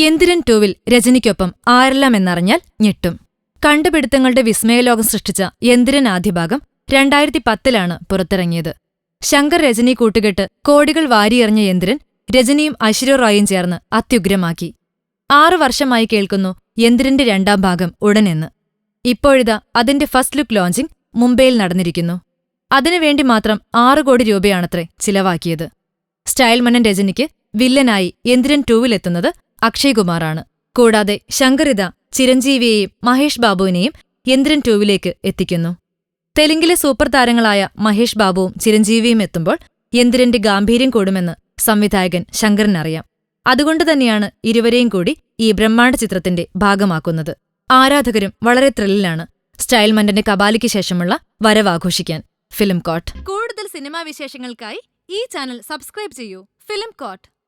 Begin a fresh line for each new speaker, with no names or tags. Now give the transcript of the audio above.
യന്തിരൻ ടൂവിൽ രജനിക്കൊപ്പം ആരെല്ലാം എന്നറിഞ്ഞാൽ ഞെട്ടും. കണ്ടുപിടുത്തങ്ങളുടെ വിസ്മയലോകം സൃഷ്ടിച്ച യന്തിരൻ ആദ്യഭാഗം രണ്ടായിരത്തി പത്തിലാണ് പുറത്തിറങ്ങിയത്. ശങ്കർ രജനി കൂട്ടുകെട്ട് കോടികൾ വാരിയെറിഞ്ഞ യന്ത്രൻ രജനിയും അശ്വര റോയും ചേർന്ന് അത്യുഗ്രമാക്കി. ആറു വർഷമായി കേൾക്കുന്നു യന്ത്രന്റെ രണ്ടാം ഭാഗം ഉടനെന്ന് ഇപ്പോഴിതാ അതിന്റെ ഫസ്റ്റ് ലുക്ക് ലോഞ്ചിംഗ് മുംബൈയിൽ നടന്നിരിക്കുന്നു. അതിനുവേണ്ടി മാത്രം ആറു കോടി രൂപയാണത്രേ ചിലവാക്കിയത്. സ്റ്റൈൽമണൻ രജനിക്ക് വില്ലനായി യന്ത്രൻ ടൂവിലെത്തുന്നത് അക്ഷയ് കുമാറാണ് കൂടാതെ ശങ്കറിത ചിരഞ്ജീവിയെയും മഹേഷ് ബാബുവിനെയും യന്ത്രൻ ടൂവിലേക്ക് എത്തിക്കുന്നു. തെലുങ്കിലെ സൂപ്പർ താരങ്ങളായ മഹേഷ് ബാബുവും ചിരഞ്ജീവിയും എത്തുമ്പോൾ യന്ത്രന്റെ ഗാംഭീര്യം കൂടുമെന്ന് സംവിധായകൻ ശങ്കറിനറിയാം. അതുകൊണ്ടുതന്നെയാണ് ഇരുവരെയും കൂടി ഈ ബ്രഹ്മാണ്ഡ ചിത്രത്തിന്റെ ഭാഗമാക്കുന്നത്. ആരാധകരും വളരെ ത്രില്ലിലാണ് സ്റ്റൈൽ മണ്ടന്റെ കബാലിക്ക് ശേഷമുള്ള വരവാഘോഷിക്കാൻ. Film coat. കൂടുതൽ സിനിമാ വിശേഷങ്ങൾക്കായി ഈ ചാനൽ സബ്സ്ക്രൈബ് ചെയ്യൂ. Film coat.